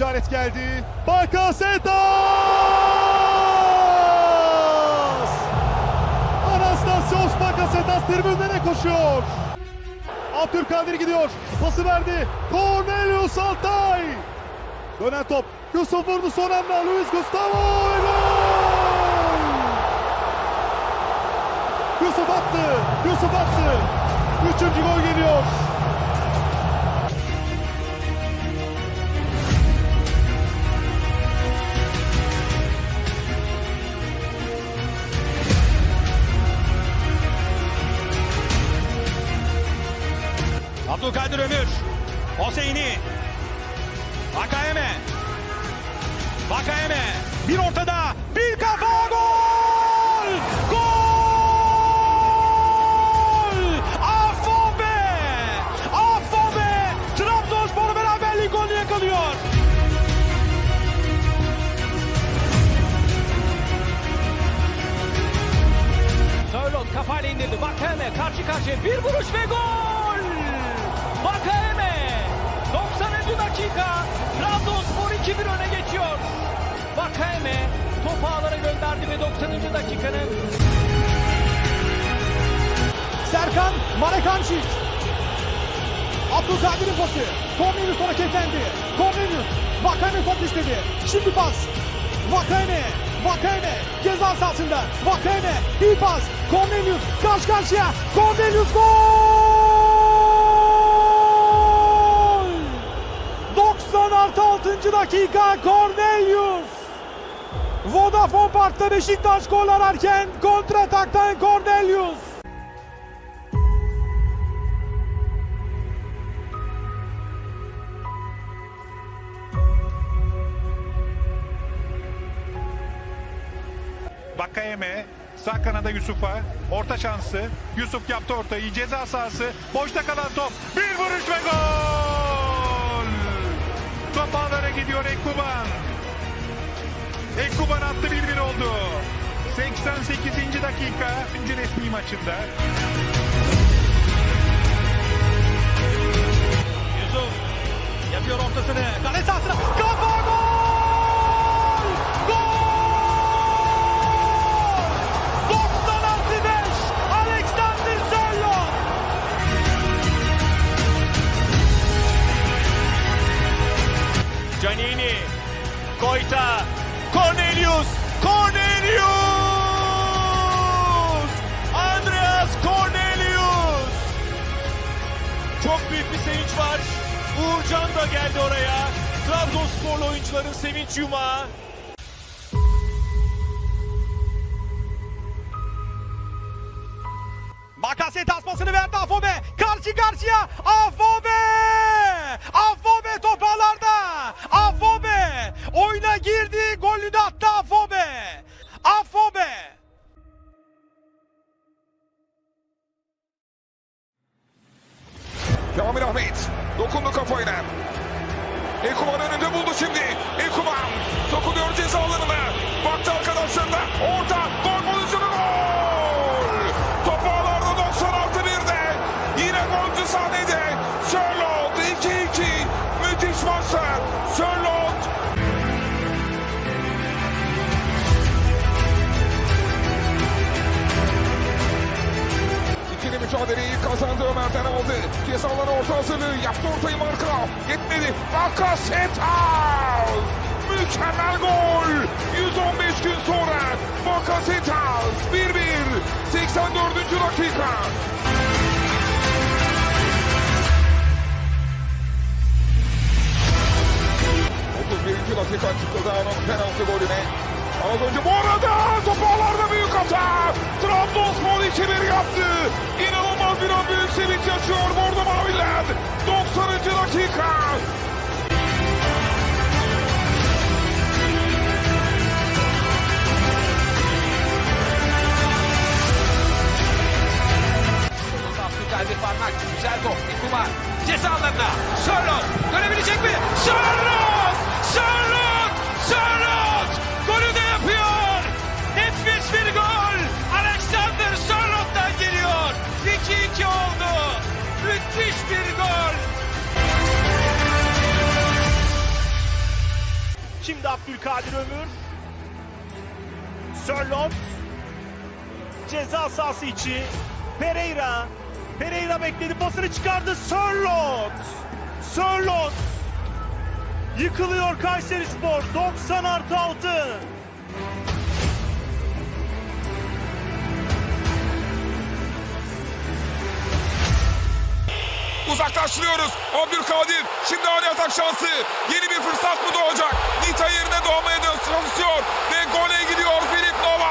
işaret geldi. Bakasetas! Anastasios Bakasetas tribünlere koşuyor. Abdülkadir gidiyor. Pası verdi. Cornelius Altay. Dönen top. Yusuf vurdu son anda. Luis Gustavo. Gol! Yusuf attı. Yusuf attı. Üçüncü gol geliyor. Abdülkadir Ömür. Hoseyni. Vakayeme. Vakayeme. Bir ortada. Bir kafa gol! Gol! Afobe! Afobe! Trabzonspor beraberlik golü yakalıyor. Sörlot kafayla indirdi. Vakame karşı karşıya bir vuruş ve gol! Dakika Trabzonspor 2-1 öne geçiyor. Vakame topu ağlara gönderdi ve 90. dakikanın Serkan Marekançic. Abdülkadir'in pası. Cornelius hareketlendi. Cornelius. Vakayeme top istedi. Şimdi pas. Vakayeme. Vakayeme. Ceza sahasında. Vakayeme. İyi pas. Cornelius. Karşı karşıya. Cornelius gol! 96 6. dakika Cornelius. Vodafone Park'ta Beşiktaş gol ararken kontrataktan Cornelius. Vakayeme. Sağ kanada Yusuf'a. Orta şansı. Yusuf yaptı ortayı. Ceza sahası. Boşta kalan top. Bir vuruş ve gol! Ekuban attı 1-1 oldu. 88. dakika. Üçüncü resmi maçında. Yusuf yapıyor ortasını. Kale sahasına. Kafa gol! Gol! 96 Alexander Sörlot! Canini, Koyta, Cornelius, Cornelius! Andreas Cornelius! Çok büyük bir sevinç var. Uğurcan da geldi oraya. Trabzonsporlu oyuncuların sevinç yumağı. Bakasetas pasını verdi Kamil Ahmet dokundu kafayla. Ekuban önünde buldu şimdi. Ekuban mücadeleyi kazandı Ömer'den aldı. Ceza alanı orta hazırlığı yaptı ortayı Markov. Yetmedi. Bakasetas! Mükemmel gol! 115 gün sonra Bakasetas 1-1 84. dakika. 31. dakika çıktı Dağ'ın penaltı golüne. Az önce bu arada top ağlarda büyük hata. Trabzonspor 2-1 yaptı. İnanılmaz bir an büyük sevinç yaşıyor Bordo Maviler. 90. dakika. Abdülkadir parmak. Güzel top. Ekuban. Ceza alanına. Sörlot. Dönebilecek mi? Sörlot! Sörlot! Sörlot! Şimdi Abdülkadir Ömür. Sörlot. Ceza sahası içi. Pereira. Pereira bekledi. Pasını çıkardı. Sörlot. Sörlot. Yıkılıyor Kayseri Spor. 90 artı 6. Uzaklaştırıyoruz. Abdülkadir şimdi ani atak şansı. Yeni bir fırsat mı doğacak? Nita yerine doğmaya çalışıyor ve gole gidiyor Filip Nova.